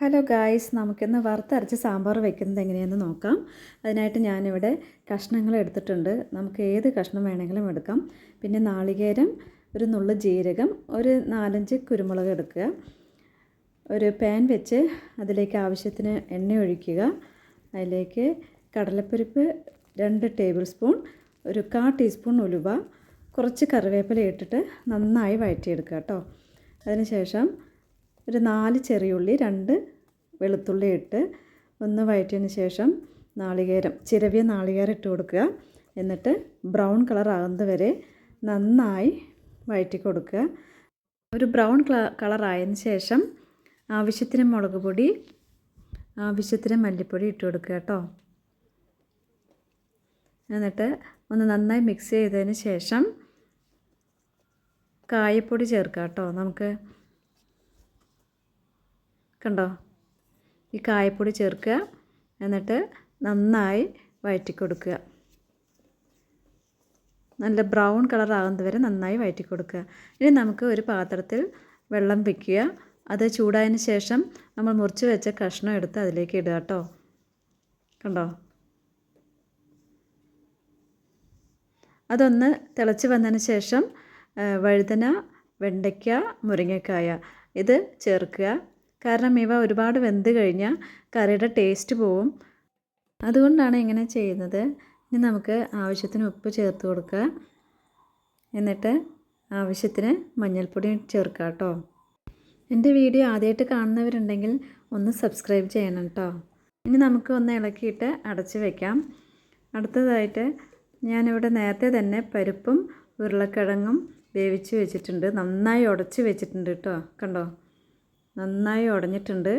Hello guys നമുക്കിന്ന് വറുത്തരച്ച് സാമ്പാർ വെക്കുന്നത് എങ്ങനെയാണെന്ന് നോക്കാം. അതിനായിട്ട് ഞാനിവിടെ കഷ്ണങ്ങൾ എടുത്തിട്ടുണ്ട്. നമുക്ക് ഏത് കഷ്ണം വേണമെങ്കിലും എടുക്കാം. പിന്നെ നാളികേരം ഒരു നുള്ളു ജീരകം ഒരു നാലഞ്ച് കുരുമുളക് എടുക്കുക. ഒരു പാൻ വെച്ച് അതിലേക്ക് ആവശ്യത്തിന് എണ്ണ ഒഴിക്കുക. അതിലേക്ക് കടലപ്പരിപ്പ് രണ്ട് ടേബിൾ സ്പൂൺ ഒരു കാ ടീസ്പൂൺ ഉലുവ കുറച്ച് കറിവേപ്പില ഇട്ടിട്ട് നന്നായി വഴറ്റിയെടുക്കുക കേട്ടോ. അതിനുശേഷം ഒരു നാല് ചെറിയുള്ളി രണ്ട് വെളുത്തുള്ളി ഇട്ട് ഒന്ന് വഴറ്റിയതിന് ശേഷം നാളികേരം ചിരവിയ നാളികേരം ഇട്ട് കൊടുക്കുക. എന്നിട്ട് ബ്രൗൺ കളർ ആകുന്നത് വരെ നന്നായി വഴറ്റി കൊടുക്കുക. ഒരു ബ്രൗൺ കളർ ആയതിന് ശേഷം ആവശ്യത്തിന് മുളക് പൊടി ആവശ്യത്തിന് മല്ലിപ്പൊടി ഇട്ട് കൊടുക്കുക കേട്ടോ. എന്നിട്ട് ഒന്ന് നന്നായി മിക്സ് ചെയ്തതിന് ശേഷം കായപ്പൊടി ചേർക്കാം കേട്ടോ. നമുക്ക് കണ്ടോ? ഈ കായപ്പൊടി ചേർക്കുക. എന്നിട്ട് നന്നായി വഴറ്റി കൊടുക്കുക നല്ല ബ്രൗൺ കളർ ആകുന്നത് വരെ നന്നായി വഴറ്റി കൊടുക്കുക ഇനി നമുക്ക് ഒരു പാത്രത്തിൽ വെള്ളം വയ്ക്കുക അത് ചൂടായതിന് ശേഷം നമ്മൾ മുറിച്ച് വെച്ച കഷ്ണം എടുത്ത് അതിലേക്ക് ഇടുക കേട്ടോ. കണ്ടോ? അതൊന്ന് തിളച്ച് വന്നതിന് ശേഷം വഴുതന വെണ്ടയ്ക്ക മുരിങ്ങക്കായ ഇത് ചേർക്കുക. കാരണം ഇവ ഒരുപാട് വെന്ത് കഴിഞ്ഞാൽ കറിയുടെ ടേസ്റ്റ് പോവും. അതുകൊണ്ടാണ് ഇങ്ങനെ ചെയ്യുന്നത്. ഇനി നമുക്ക് ആവശ്യത്തിന് ഉപ്പ് ചേർത്ത് കൊടുക്കുക. എന്നിട്ട് ആവശ്യത്തിന് മഞ്ഞൾപ്പൊടി ചേർക്കുക കേട്ടോ. എന്റെ വീഡിയോ ആദ്യമായിട്ട് കാണുന്നവരുണ്ടെങ്കിൽ ഒന്ന് സബ്സ്ക്രൈബ് ചെയ്യണം കേട്ടോ. ഇനി നമുക്ക് ഒന്ന് ഇളക്കിയിട്ട് അടച്ച് വയ്ക്കാം അടുത്തതായിട്ട് ഞാനിവിടെ നേരത്തെ തന്നെ പരിപ്പും ഉരുളക്കിഴങ്ങും വേവിച്ച് വെച്ചിട്ടുണ്ട്. നന്നായി ഉടച്ച് വെച്ചിട്ടുണ്ട് കേട്ടോ. കണ്ടോ? നന്നായി ഉടഞ്ഞിട്ടുണ്ട്.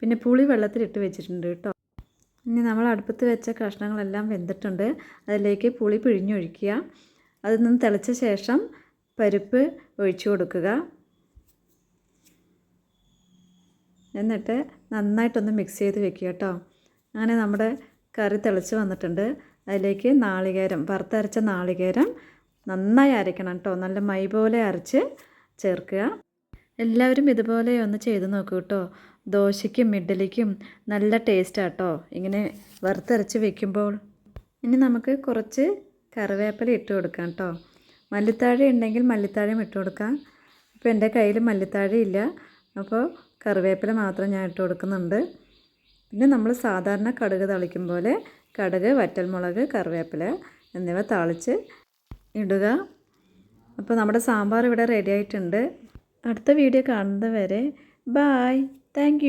പിന്നെ പുളി വെള്ളത്തിലിട്ട് വെച്ചിട്ടുണ്ട് കേട്ടോ. ഇനി നമ്മൾ അടുപ്പത്ത് വെച്ച കഷ്ണങ്ങളെല്ലാം വെന്തിട്ടുണ്ട്. അതിലേക്ക് പുളി പിഴിഞ്ഞൊഴിക്കുക. അതിൽ നിന്ന് തിളച്ച ശേഷം പരിപ്പ് ഒഴിച്ചു കൊടുക്കുക. എന്നിട്ട് നന്നായിട്ടൊന്ന് മിക്സ് ചെയ്ത് വെക്കുക കേട്ടോ. അങ്ങനെ നമ്മുടെ കറി തിളച്ച് വന്നിട്ടുണ്ട്. അതിലേക്ക് നാളികേരം വറുത്തരച്ച നാളികേരം നന്നായി അരയ്ക്കണം കേട്ടോ. നല്ല മൈ പോലെ അരച്ച് ചേർക്കുക. എല്ലാവരും ഇതുപോലെ ഒന്ന് ചെയ്ത് നോക്കൂ കേട്ടോ. ദോശയ്ക്കും ഇഡ്ഡലിക്കും നല്ല ടേസ്റ്റാണ് കേട്ടോ ഇങ്ങനെ വറുത്തരച്ച് വെക്കുമ്പോൾ. ഇനി നമുക്ക് കുറച്ച് കറിവേപ്പില ഇട്ട് കൊടുക്കാം കേട്ടോ. മല്ലിത്താഴ ഉണ്ടെങ്കിൽ മല്ലിത്താഴയും ഇട്ട് കൊടുക്കാം. ഇപ്പോൾ എന്റെ കയ്യിൽ മല്ലിത്താഴ ഇല്ല. അപ്പോൾ കറിവേപ്പില മാത്രം ഞാൻ ഇട്ട് കൊടുക്കുന്നുണ്ട്. പിന്നെ നമ്മൾ സാധാരണ കടുക് തളിക്കും പോലെ കടുക് വറ്റൽമുളക് കറിവേപ്പില എന്നിവ തളിച്ച് ഇടുക. അപ്പോൾ നമ്മുടെ സാമ്പാർ ഇവിടെ റെഡി ആയിട്ടുണ്ട്. അടുത്ത വീഡിയോ കാണുന്നത് വരെ ബായ് താങ്ക്